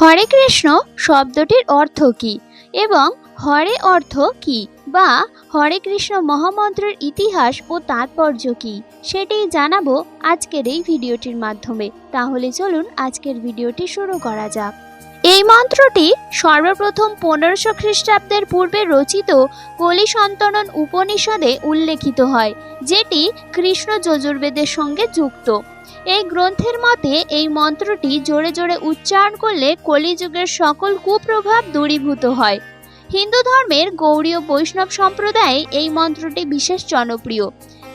হরে কৃষ্ণ শব্দটির অর্থ কী এবং হরে অর্থ কী বা হরে কৃষ্ণ মহামন্ত্রের ইতিহাস ও তাৎপর্য কী সেটি জানাব আজকের এই ভিডিওটির মাধ্যমে। তাহলে চলুন আজকের ভিডিওটি শুরু করা যাক। এই মন্ত্রটি সর্বপ্রথম পনেরোশো খ্রিস্টাব্দের পূর্বে রচিত কলি সন্তরণ উপনিষদে উল্লেখিত হয়, যেটি কৃষ্ণ যজুর্বেদের সঙ্গে যুক্ত। এই গ্রন্থের মতে এই মন্ত্রটি জোরে জোরে উচ্চারণ করলে কলিযুগের সকল কুপ্রভাব দূরীভূত হয়। হিন্দু ধর্মের গৌড়ীয় বৈষ্ণব সম্প্রদায়ে এই মন্ত্রটি বিশেষ জনপ্রিয়।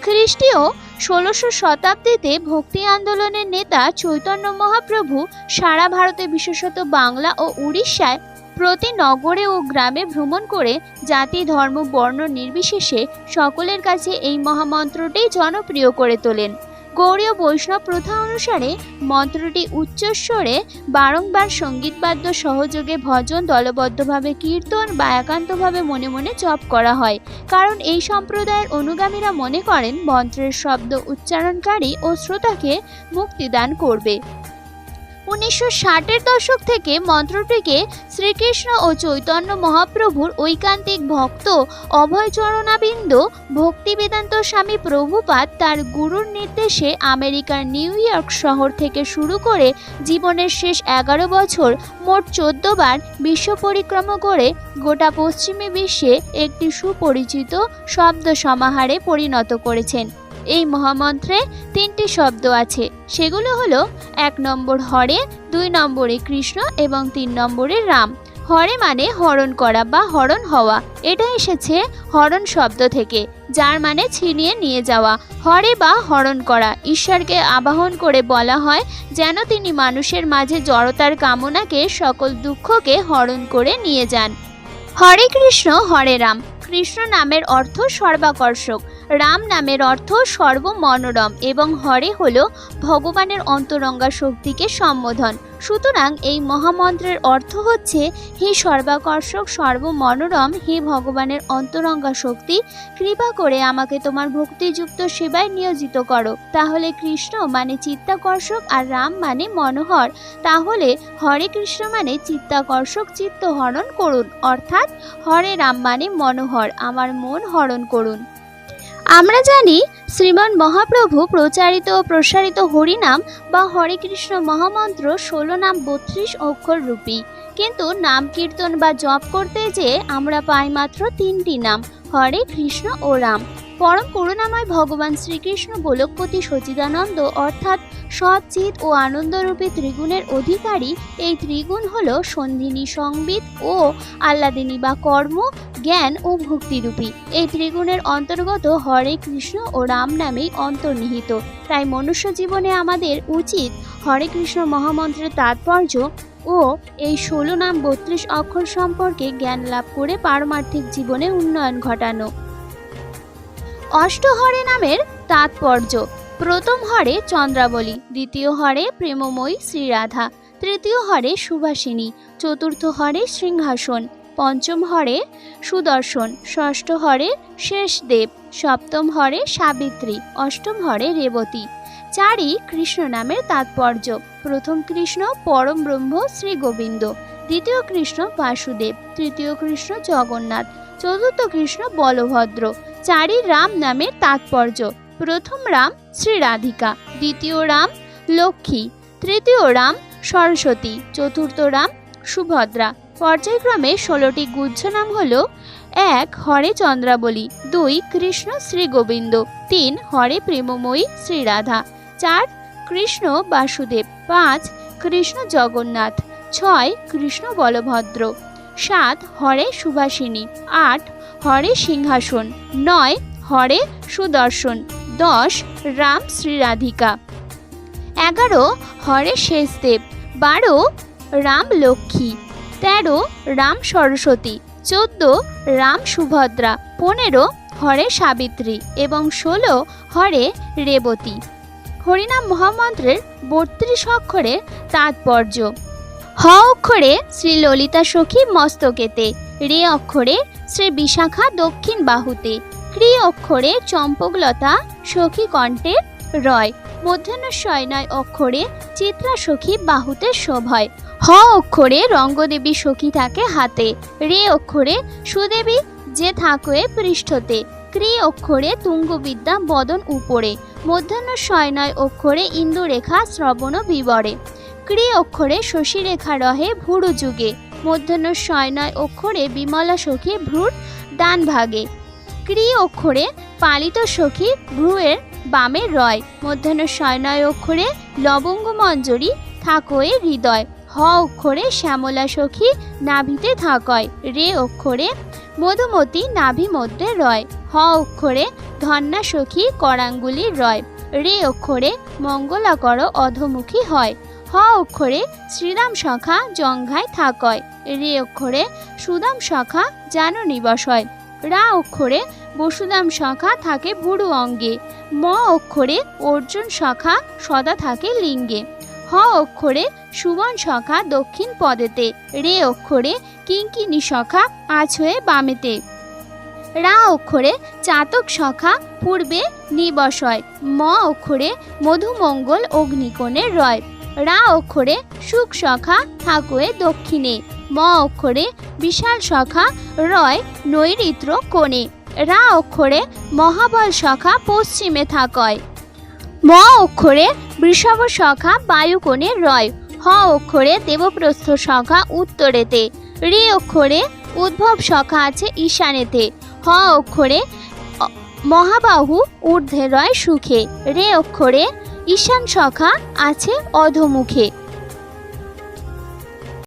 খ্রিস্টীয় ষোলোশো শতাব্দীতে ভক্তি আন্দোলনের নেতা চৈতন্য মহাপ্রভু সারা ভারতে, বিশেষত বাংলা ও উড়িষ্যায়, প্রতি নগরে ও গ্রামে ভ্রমণ করে জাতি, ধর্ম, বর্ণ নির্বিশেষে সকলের কাছে এই মহামন্ত্রটি জনপ্রিয় করে তোলেন। গৌড়ীয় বৈষ্ণব প্রথা অনুসারে মন্ত্রটি উচ্চস্বরে বারংবার সঙ্গীতবাদ্য সহযোগে ভজন দলবদ্ধভাবে কীর্তন বা একান্তভাবে মনে মনে জপ করা হয়। কারণ এই সম্প্রদায়ের অনুগামীরা মনে করেন মন্ত্রের শব্দ উচ্চারণকারী ও শ্রোতাকে মুক্তিদান করবে। উনিশশো ষাটের দশক থেকে মন্ত্রটিকে শ্রীকৃষ্ণ ও চৈতন্য মহাপ্রভুর ঐকান্তিক ভক্ত, অভয়চরণাবিন্দ, ভক্তিবেদান্ত স্বামী প্রভুপাদ তার গুরুর নির্দেশে আমেরিকার নিউ ইয়র্ক শহর থেকে শুরু করে জীবনের শেষ এগারো বছর মোট চোদ্দ বার বিশ্ব পরিক্রমা করে গোটা পশ্চিমী বিশ্বে একটি সুপরিচিত শব্দ সমাহারে পরিণত করেছেন। এই মহামন্ত্রে তিনটি শব্দ আছে। সেগুলো হলো, এক নম্বর হরে, দুই নম্বরে কৃষ্ণ এবং তিন নম্বরে রাম। হরে মানে হরণ করা বা হরণ হওয়া। এটা এসেছে হরণ শব্দ থেকে, যার মানে ছিনিয়ে নিয়ে যাওয়া। হরে বা হরণ করা, ঈশ্বরকে আবাহন করে বলা হয় যেন তিনি মানুষের মাঝে জড়তার কামনাকে, সকল দুঃখকে হরণ করে নিয়ে যান। হরে কৃষ্ণ, হরে রাম। কৃষ্ণ নামের অর্থ সর্বাকর্ষক, রাম নামের অর্থ সর্বমনোরম এবং হরে হল ভগবানের অন্তরঙ্গা শক্তিকে সম্বোধন। সুতরাং এই মহামন্ত্রের অর্থ হচ্ছে, হে সর্বাকর্ষক, সর্বমনোরম, হে ভগবানের অন্তরঙ্গা শক্তি, কৃপা করে আমাকে তোমার ভক্তিযুক্ত সেবায় নিয়োজিত করো। তাহলে কৃষ্ণ মানে চিত্তাকর্ষক আর রাম মানে মনোহর। তাহলে হরে কৃষ্ণ মানে চিত্তাকর্ষক চিত্ত হরণ করুন। অর্থাৎ হরে রাম মানে মনোহর। আমার মন হরণ করুন। আমরা জানি শ্রীমান মহাপ্রভু প্রচারিত ও প্রসারিত হরিনাম বা হরে কৃষ্ণ মহামন্ত্র ষোলো নাম বত্রিশ অক্ষর রূপী। কিন্তু নাম কীর্তন বা জপ করতে যে আমরা পাই মাত্র তিনটি নাম, হরে, কৃষ্ণ ও রাম। পরম করুণাময় ভগবান শ্রীকৃষ্ণ গোলকপতি সচিদানন্দ অর্থাৎ সচিত ও আনন্দরূপী ত্রিগুণের অধিকারী, এই ত্রিগুণ হল সন্ধিনী সংবিত ও আল্লাদিনী বা কর্ম, জ্ঞান ও ভক্তিরূপী। এই ত্রিগুণের অন্তর্গত হরে কৃষ্ণ ও রাম নামেই অন্তর্নিহিত। তাই মনুষ্য জীবনে আমাদের উচিত হরে কৃষ্ণ মহামন্ত্রের তাৎপর্য ও এই ষোলো নাম বত্রিশ অক্ষর সম্পর্কে জ্ঞান লাভ করে পারমার্থিক জীবনে উন্নয়ন ঘটানো। অষ্টহরে নামের তাৎপর্য। প্রথম হরে চন্দ্রাবলী, দ্বিতীয় হরে প্রেমময়ী শ্রীরাধা, তৃতীয় হরে সুভাষিনী, চতুর্থ হরে সিংহাসন, পঞ্চম হরে সুদর্শন, ষষ্ঠ হরে শেষদেব, সপ্তম হরে সাবিত্রী, অষ্টম হরে রেবতী। চারই কৃষ্ণ নামের তাৎপর্য। প্রথম কৃষ্ণ পরম ব্রহ্ম শ্রী গোবিন্দ, দ্বিতীয় কৃষ্ণ বাসুদেব, তৃতীয় কৃষ্ণ জগন্নাথ, চতুর্থ কৃষ্ণ বলভদ্র। চারি রাম নামের তাৎপর্য। প্রথম রাম শ্রী রাধিকা, দ্বিতীয় রাম লক্ষ্মী, তৃতীয় রাম সরস্বতী, চতুর্থ রাম সুভদ্রা। পর্যায়ক্রমে ষোলোটি গুচ্ছ নাম হল এক হরে চন্দ্রাবলী, দুই কৃষ্ণ শ্রী গোবিন্দ, তিন হরে প্রেমময়ী শ্রীরাধা চার, কৃষ্ণ বাসুদেব। পাঁচ, কৃষ্ণ জগন্নাথ। ছয়, কৃষ্ণ বলভদ্র। সাত, হরে সুভাষিনী আট, হরে সিংহাসন। নয়, হরে সুদর্শন। দশ, রাম শ্রীরাধিকা। এগারো, হরে শেষদেব বারো, রাম লক্ষ্মী। তেরো, রাম সরস্বতী। চোদ্দ, রাম সুভদ্রা। পনেরো, হরে সাবিত্রী। এবং ষোলো, হরে রেবতী। হরিনাম মহামন্ত্রের বত্রিশ অক্ষরের তাৎপর্য। হ অক্ষরে শ্রী ললিতা সখী মস্তকেতে, রে অক্ষরে শ্রী বিশাখা দক্ষিণ বাহুতে, ক্রি অক্ষরে চম্পকলতা সখী কণ্ঠে রয়। মধ্যাহ্ন নয় অক্ষরে চিত্রা সখী বাহুতে শোভয়। হ অক্ষরে রঙ্গদেবী সখী থাকে হাতে, রে অক্ষরে সুদেবী যে থাকয়ে পৃষ্ঠতে। ক্রি অক্ষরে তুঙ্গবিদ্যা বদন উপরে, মধ্যাহ্ন শয়নয় অক্ষরে ইন্দুরেখা শ্রবণ বিবরে। ক্রি অক্ষরে শশীরেখা রহে ভুরু যুগে, মধ্যাহ্ন শয়নয় অক্ষরে বিমলা সখী ভ্রুর ডান ভাগে। ক্রি অক্ষরে পালিত সখী ভ্রুয়ের বামে রয়, মধ্যাহ্ন শয়নয় অক্ষরে লবঙ্গ মঞ্জরি থাকয়ে হৃদয়। হ অক্ষরে শ্যামলা সখী নাভিতে থাকয়, রে অক্ষরে মধুমতি নাভি মধ্যে রয়। হ অক্ষরে ধন্যা সখী করাঙ্গুলি রয়, রে অক্ষরে মঙ্গলাকর অধমুখী হয়। হ অক্ষরে শ্রীরাম শাখা জঙ্ঘায় থাকয়, রে অক্ষরে সুদাম শাখা জানু নিবাস হয় রা অক্ষরে বসুদাম শাখা থাকে ভুরু অঙ্গে, ম অক্ষরে অর্জুন শাখা সদা থাকে লিঙ্গে। হ অক্ষরে সুবন শাখা দক্ষিণ পদেতে, রে অক্ষরে কিঙ্কিনি শাখা আছয়ে বামেতে। রা অক্ষরে চাতক শাখা পূর্বে নিবসয় ম অক্ষরে মধুমঙ্গল অগ্নিকোণে রয়। রা অক্ষরে সুখ শাখা থাকয়ে দক্ষিণে, ম অক্ষরে বিশাল শাখা রয় নৈরিত্র কোণে। রা অক্ষরে মহাবল শাখা পশ্চিমে থাকয়। ম অক্ষরে বৃষভ সংখ্যা বায়ুকোণে রয়। হ অক্ষরে দেবপ্রস্থ সংখ্যা উত্তরেতে। রি অক্ষরে উদ্ভব সংখ্যা আছে ঈশানেতে। হ অক্ষরে মহাবাহু ঊর্ধ্বে রয় সুখে। রে অক্ষরে ঈশান সখা আছে অধমুখে।